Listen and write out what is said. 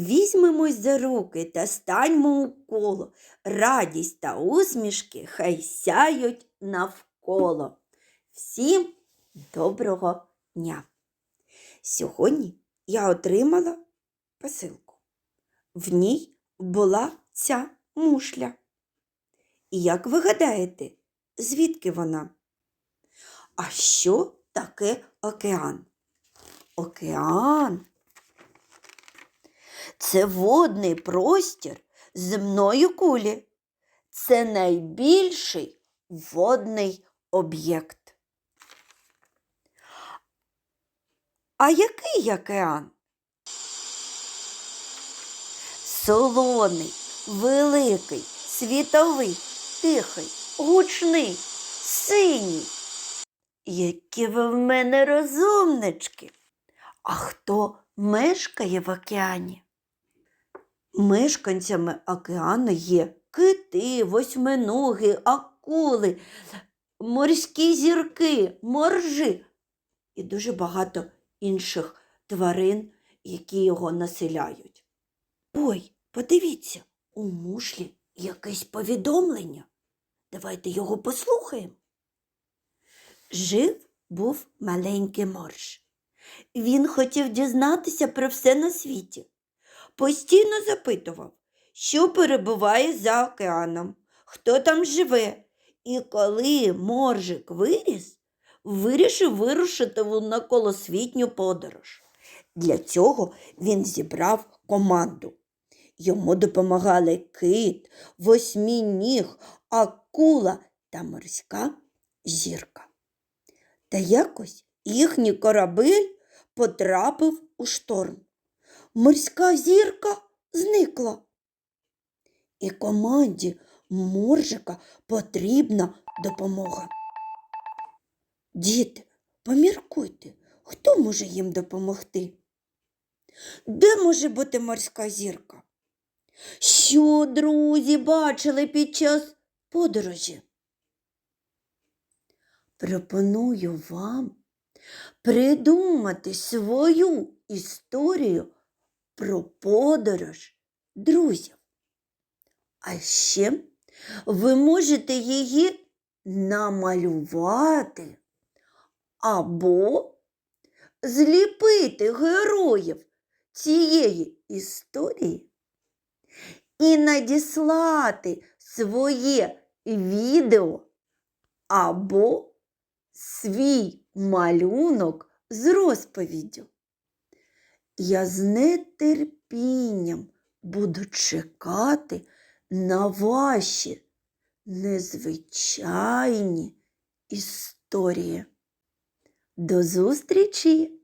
Візьмемось за руки та станьмо у коло. Радість та усмішки хай сяють навколо. Всім доброго дня! Сьогодні я отримала посилку. В ній була ця мушля. І як ви гадаєте, звідки вона? А що таке океан? Океан це водний простір земної кулі. Це найбільший водний об'єкт. А який океан? Солоний, великий, світовий, тихий, гучний, синій. Які ви в мене розумнички. А хто мешкає в океані? Мешканцями океану є кити, восьминоги, акули, морські зірки, моржі і дуже багато інших тварин, які його населяють. Ой, подивіться, у мушлі якесь повідомлення. Давайте його послухаємо. Жив був маленький морж. Він хотів дізнатися про все на світі. Постійно запитував, що перебуває за океаном, хто там живе. І коли моржик виріс, вирішив вирушити в наколосвітню подорож. Для цього він зібрав команду. Йому допомагали кит, восьмініг, акула та морська зірка. Та якось їхній корабель потрапив у шторм. Морська зірка зникла. І команді моржика потрібна допомога. Діти, поміркуйте, хто може їм допомогти? Де може бути морська зірка? Що, друзі, бачили під час подорожі? Пропоную вам придумати свою історію про подорож друзів. А ще ви можете її намалювати або зліпити героїв цієї історії і надіслати своє відео або свій малюнок з розповіддю. Я з нетерпінням буду чекати на ваші незвичайні історії. До зустрічі!